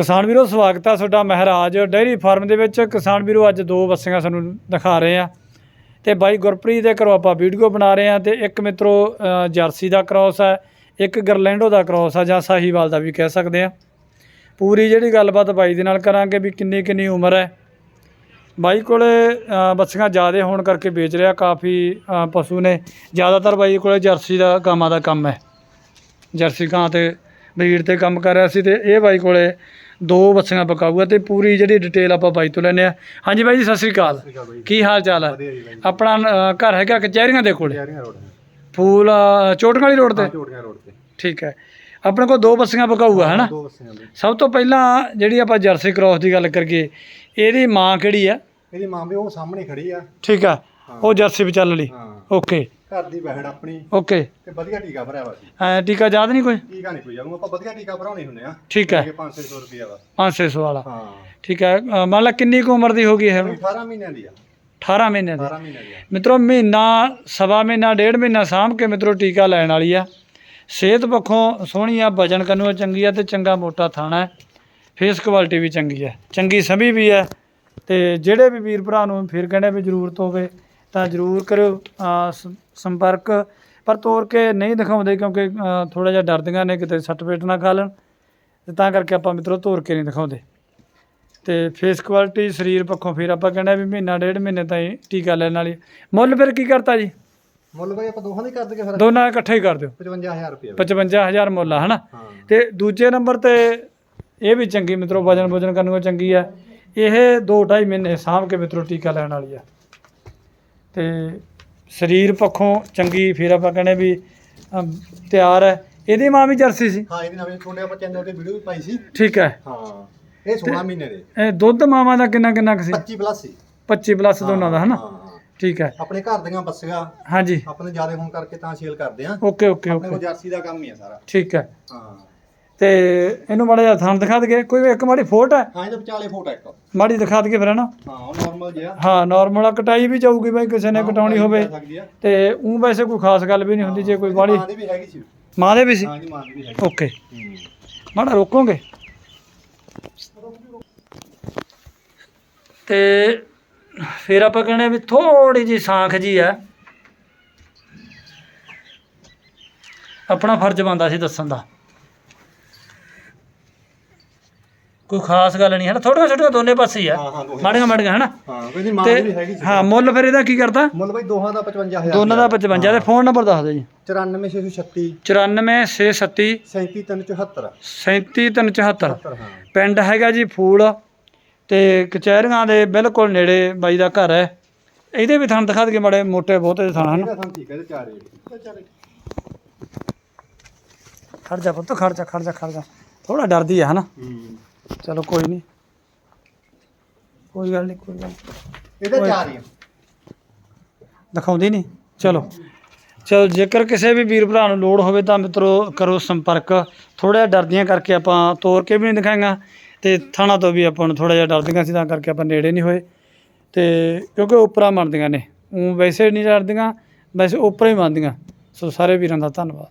ਕਿਸਾਨ ਵੀਰੋ, ਸਵਾਗਤ ਹੈ ਤੁਹਾਡਾ ਮਹਾਰਾਜ। ਡੇਅਰੀ ਫਾਰਮ ਦੇ ਵਿੱਚ ਕਿਸਾਨ ਵੀਰੋ, ਅੱਜ ਦੋ ਬੱਸੀਆਂ ਸਾਨੂੰ ਦਿਖਾ ਰਹੇ ਆ। ਤੇ ਬਾਈ ਗੁਰਪ੍ਰੀਤ ਦੇ ਘਰੋਂ ਆਪਾਂ ਵੀਡੀਓ ਬਣਾ ਰਹੇ ਆ ਤੇ ਇੱਕ ਮਿੱਤਰੋ ਜਰਸੀ ਦਾ ਕ੍ਰਾਸ ਹੈ ਇੱਕ ਗਰਲੈਂਡੋ ਦਾ ਕ੍ਰਾਸ ਆ, ਜਾਂ ਸਾਹੀਵਾਲ ਦਾ ਵੀ ਕਹਿ ਸਕਦੇ ਆ। ਪੂਰੀ ਜਿਹੜੀ ਗੱਲਬਾਤ ਬਾਈ ਦੇ ਨਾਲ ਕਰਾਂਗੇ ਵੀ ਕਿੰਨੀ ਕਿੰਨੀ ਉਮਰ ਹੈ। ਬਾਈ ਕੋਲੇ ਬੱਸੀਆਂ ਜ਼ਿਆਦੇ ਹੋਣ ਕਰਕੇ ਵੇਚ ਰਿਹਾ ਕਾਫੀ ਪਸ਼ੂ ਨੇ। ਜ਼ਿਆਦਾਤਰ ਬਾਈ ਕੋਲੇ ਜਰਸੀ ਦਾ, ਗਾਵਾਂ ਦਾ ਕੰਮ ਹੈ। ਜਰਸੀ ਗਾਂ ਤੇ ਬਰੀਡ ਤੇ ਕੰਮ ਕਰ ਰਿਹਾ ਸੀ ਤੇ ਇਹ ਬਾਈ ਕੋਲੇ ਦੋ ਬੱਸੀਆਂ ਪਕਾਊਗਾ ਤੇ ਪੂਰੀ ਜਿਹੜੀ ਡਿਟੇਲ ਆਪਾਂ ਬਾਈ ਤੋਂ ਲੈਨੇ ਆ ਹਾਂਜੀ ਬਾਈ ਜੀ ਸਤਿ ਸ੍ਰੀ ਅਕਾਲ। ਕੀ ਹਾਲ ਚਾਲ ਹੈ? ਆਪਣਾ ਅ, ਘਰ ਹੈਗਾ ਕਚਹਿਰੀਆਂ ਦੇ ਕੋਲੇ? ਰੋਡ ਫੂਲ ਅ, ਚੋਟਕਾਂ ਵਾਲੀ ਰੋਡ ਤੇ? ਚੋੜੀਆਂ ਰੋਡ ਤੇ। ਠੀਕ ਹੈ। ਆਪਣੇ ਕੋਲ ਦੋ ਬੱਸੀਆਂ ਪਕਾਊਗਾ ਹੈਨਾ? ਦੋ ਬੱਸੀਆਂ ਬਈ। ਸਭ ਤੋਂ ਪਹਿਲਾਂ ਜਿਹੜੀ ਆਪਾਂ ਜਰਸੀ ਕ੍ਰਾਸ ਦੀ ਗੱਲ ਕਰੀਏ ਇਹਦੀ ਮਾਂ ਕਿਹੜੀ ਆ ਇਹਦੀ ਮਾਂ ਵੀ ਉਹ ਸਾਹਮਣੇ ਖੜੀ ਆ। ਠੀਕ ਆ। ਉਹ ਜਰਸੀ ਵਿੱਚ ਚੱਲ ਲਈ ਹਾਂ। ਓਕੇ। ਘਰ ਦੀ ਬਹਿੜ ਆਪਣੀ। ਓਕੇ। ਤੇ ਵਧੀਆ ਟੀਕਾ ਭਰਿਆ ਵਾ ਸੀ ਐ ਟੀਕਾ ਯਾਦ ਨਹੀਂ ਕੋਈ? ਟੀਕਾ ਨਹੀਂ ਕੋਈ ਜਾਊਗਾ ਆਪਾਂ ਵਧੀਆ ਟੀਕਾ ਭਰਾਉਣੇ ਹੁੰਦੇ ਆ। ਠੀਕ ਹੈ। ਕਿ 500 ਰੁਪਏ ਵਾ। 500 ਵਾਲਾ। ਹਾਂ। ਠੀਕ ਹੈ। ਅ, ਮੰਨ ਲਾ ਕਿੰਨੀ ਕੁ ਉਮਰ ਦੀ ਹੋ ਗਈ ਇਹ? ਇਹ 18 ਮਹੀਨਿਆਂ ਦੀ ਆ। 18 ਮਹੀਨੇ ਦੀ। 18 ਮਹੀਨਿਆਂ ਦੀ ਆ। ਮਿੱਤਰੋ ਮਹੀਨਾ ਸਵਾ ਮਹੀਨਾ ਡੇਢ ਮਹੀਨਾ ਸਾਂਭ ਕੇ ਮਿੱਤਰੋ ਟੀਕਾ ਲੈਣ ਵਾਲੀ ਆ। ਸਿਹਤ ਪੱਖੋਂ ਸੋਹਣੀ ਆ ਵਜਨ ਕੰਨੂ ਚੰਗੀ ਆ ਤੇ ਚੰਗਾ ਮੋਟਾ ਥਾਣਾ ਹੈ। ਫੇਸ ਕੁਆਲਿਟੀ ਵੀ ਚੰਗੀ ਹੈ ਚੰਗੀ ਸਮੀ ਵੀ ਹੈ ਤੇ ਜਿਹੜੇ ਵੀ ਵੀਰ ਭਰਾ ਨੂੰ ਫਿਰ ਕਹਿੰਦੇ ਵੀ ਜ਼ਰੂਰਤ ਹੋਵੇ ਤਾਂ ਜ਼ਰੂਰ ਕਰਿਓ ਸੰਪਰਕ। ਪਰ ਤੋਰ ਕੇ ਨਹੀਂ ਦਿਖਾਉਂਦੇ ਕਿਉਂਕਿ ਥੋੜਾ ਜਿਹਾ ਡਰਦੀਆਂ ਨੇ ਕਿਤੇ ਸੱਟ ਪੇਟ ਨਾ ਖਾ ਲੈਣ। ਤੇ ਤਾਂ ਕਰਕੇ ਆਪਾਂ ਮਿੱਤਰੋ ਤੋਰ ਕੇ ਨਹੀਂ ਦਿਖਾਉਂਦੇ। ਤੇ ਫੇਸ ਕੁਆਲਿਟੀ ਸਰੀਰ ਪੱਖੋਂ ਫਿਰ ਆਪਾਂ ਕਹਿੰਦੇ ਵੀ ਮਹੀਨਾ ਡੇਢ ਮਹੀਨੇ ਤਾਈਂ ਟੀਕਾ ਲੈਣ ਵਾਲੀ। ਮੁੱਲ ਫਿਰ ਕੀ ਕਰਤਾ ਜੀ? ਮੁੱਲ ਬਾਈ ਆਪਾਂ ਦੋਹਾਂ ਦੇ ਕਰ ਦਈਏ ਫਿਰ। ਦੋਨਾਂ ਦਾ ਇਕੱਠੇ ਹੀ ਕਰ ਦਿਓ। 55000 ਰੁਪਏ ਬਾਈ। 55000 ਮੁੱਲ ਆ ਹਨਾ? ਹਾਂ। ਤੇ ਦੂਜੇ ਨੰਬਰ ਤੇ ਇਹ ਵੀ ਚੰਗੀ ਮਿੱਤਰੋ ਵਜਨ ਵਜਨ ਕਰਨ ਨੂੰ ਚੰਗੀ ਆ। ਇਹ 2.5 ਮਹੀਨੇ ਸਾਂਭ ਕੇ ਮਿੱਤਰੋ ਟੀਕਾ ਲੈਣ ਵਾਲੀ ਆ। ਤੇ ਸਰੀਰ ਪੱਖੋਂ ਚੰਗੀ ਫਿਰ ਆਪਾਂ ਕਹਿੰਦੇ ਵੀ ਅਮ, ਤਿਆਰ ਹੈ। ਇਹਦੀ ਮਾਂ ਵੀ ਜਰਸੀ ਸੀ। ਹਾਂ ਇਹਦੀ ਨਵੇਂ ਛੋਟੇ ਆਪਾਂ ਚੈਨਲ ਤੇ ਵੀਡੀਓ ਵੀ ਪਾਈ ਸੀ। ਠੀਕ ਹੈ। ਹਾਂ ਇਹ 16 ਮਹੀਨੇ ਦੇ। ਇਹ ਦੁੱਧ ਮਾਵਾਂ ਦਾ ਕਿੰਨਾ ਕਿੰਨਾ ਕੁ ਸੀ? 25 ਪਲੱਸ ਸੀ। 25 ਪਲੱਸ ਦੋਨਾਂ ਦਾ ਹਨਾ? ਹਾਂ, ਹਾਂ। ਠੀਕ ਹੈ। ਆਪਣੇ ਘਰ ਦੀਆਂ ਬੱਸੀਆਂ ਹਾਂਜੀ। ਆਪਣੇ ਜ਼ਿਆਦਾ ਹੋਣ ਕਰਕੇ ਤਾਂ ਸੇਲ ਕਰਦੇ ਆ ਓਕੇ ਓਕੇ ਆਪਣੇ ਓਕੇ। ਕੋਲ ਜਰਸੀ ਦਾ ਕੰਮ ਹੀ ਆ ਸਾਰਾ। ਠੀਕ ਹੈ। ਹਾਂ। ਤੇ ਇਹਨੂੰ ਮਾੜਾ ਜਿਹਾ ਥਣ ਦਿਖਾ ਦਈਏ। ਕੋਈ ਇੱਕ ਮਾੜੀ ਫੋਟ ਹੈ? ਹਾਂ ਇਹਦੇ ਵਿਚਾਲੇ ਫੋਟੋ ਇੱਕ। ਮਾੜੀ ਦਿਖਾ ਦਈਏ ਫਿਰ ਹਨਾ? ਹਾਂ ਉਹ ਨਾਰਮਲ ਜਿਹਾ। ਹਾਂ ਨਾਰਮਲ ਕਟਾਈ ਵੀ ਜਾਊਗੀ ਬਾਈ ਕਿਸੇ ਨੇ ਕਟਾਉਣੀ ਹੋਵੇ। ਆ। ਤੇ ਉਹ ਵੈਸੇ ਕੋਈ ਖਾਸ ਗੱਲ ਵੀ ਨਹੀਂ ਹੁੰਦੀ ਜੇ ਕੋਈ ਬਾੜੀ ਮਾਂ ਦੀ ਵੀ ਹੈਗੀ ਸੀ। ਮਾਂ ਦੇ ਵੀ ਸੀ? ਹਾਂ ਜੀ ਮਾਂ ਦੀ ਵੀ ਹੈਗੀ। ਓਕੇ। ਮਾੜਾ ਰੋਕੋਗੇ। ਤੇ ਫਿਰ ਆਪਾਂ ਕਹਿੰਦੇ ਵੀ ਥੋੜੀ ਜੀ ਸਾਂਖ ਜੀ ਆ। ਆਪਣਾ ਫਰਜ਼ ਬਣਦਾ ਸੀ ਦੱਸਣ ਦਾ। ਕੋਈ ਖਾਸ ਗੱਲ ਨਹੀਂ ਹੈ ਨਾ ਥੋੜੀਆਂ ਛੋਟੀਆਂ ਦੋਨੇ ਪਾਸੇ ਹੀ ਆ। ਹਾਂ ਹਾਂ ਦੋਹੇ। ਮਾੜੀਆਂ ਮਾੜੀਆਂ ਹੈ ਨਾ ਹਾਂ ਇਹਦੀ ਮਾਂ ਦੀ ਵੀ ਤੇ ਹੈਗੀ ਸੀ। ਹਾਂ ਮੁੱਲ ਫਿਰ ਇਹਦਾ ਕੀ ਕਰਦਾ ਮੁੱਲ ਬਾਈ ਦੋਹਾਂ ਦਾ 55000 ਦੋਨਾਂ ਦਾ 55 ਤੇ ਫੋਨ ਨੰਬਰ ਦੱਸ ਦਿਓ ਜੀ। 94636 94637 37374 37374 ਹਾਂ। ਪਿੰਡ ਹੈਗਾ ਜੀ ਫੂਲ ਤੇ ਕਚਹਿਰੀਆਂ ਦੇ ਬਿਲਕੁਲ ਨੇੜੇ ਬਾਈ ਦਾ ਘਰ ਹੈ। ਇਹਦੇ ਵੀ ਥਣ ਦਿਖਾ ਦਈਏ ਮਾੜੇ ਮੋਟੇ ਬਹੁਤੇ ਥਣ ਹਨ? ਇਹਦਾ ਸਾਨੂੰ ਠੀਕ ਹੈ ਇਹਦੇ ਚਾਰੇ ਇਹਦੇ ਚਾਰੇ ਖੜ ਜਾ ਪੁੱਤ ਖੜ ਜਾ ਖੜ ਜਾ ਖੜ ਜਾ। ਥੋੜਾ ਡਰਦੀ ਹੈ ਹਨਾ? ਹੂੰ। ਚਲੋ ਕੋਈ ਨਹੀਂ ਕੋਈ ਗੱਲ ਨਹੀਂ ਕੋਈ ਗੱਲ ਨੀ। ਇਹਦੇ ਚਾਰ ਹੀ ਆ। ਦਿਖਾਉਂਦੀ ਨਹੀਂ ਚਲੋ। ਚਲੋ ਜੇਕਰ ਕਿਸੇ ਵੀ ਵੀਰ ਭਰਾ ਨੂੰ ਲੋੜ ਹੋਵੇ ਤਾਂ ਮਿੱਤਰੋ ਕਰੋ ਸੰਪਰਕ। ਥੋੜਾ ਜਿਹਾ ਡਰਦੀਆਂ ਕਰਕੇ ਆਪਾਂ ਤੋਰ ਕੇ ਵੀ ਨਹੀਂ ਦਿਖਾਏਗਾ ਤੇ ਥਾਣਾ ਤੋਂ ਵੀ ਆਪਾਂ ਨੂੰ ਥੋੜਾ ਜਿਹਾ ਡਰਦੀਆਂ ਸੀ ਤਾਂ ਕਰਕੇ ਆਪਾਂ ਨੇੜੇ ਨਹੀਂ ਹੋਏ। ਤੇ ਕਿਉਂਕਿ ਉਪਰਾ ਮੰਨਦੀਆਂ ਨੇ। ਉਹ ਵੈਸੇ ਨਹੀਂ ਡਰਦੀਆਂ ਵੈਸੇ ਉਪਰਾ ਹੀ ਮੰਨਦੀਆਂ। ਸੋ ਸਾਰੇ ਵੀਰਾਂ ਦਾ ਧੰਨਵਾਦ।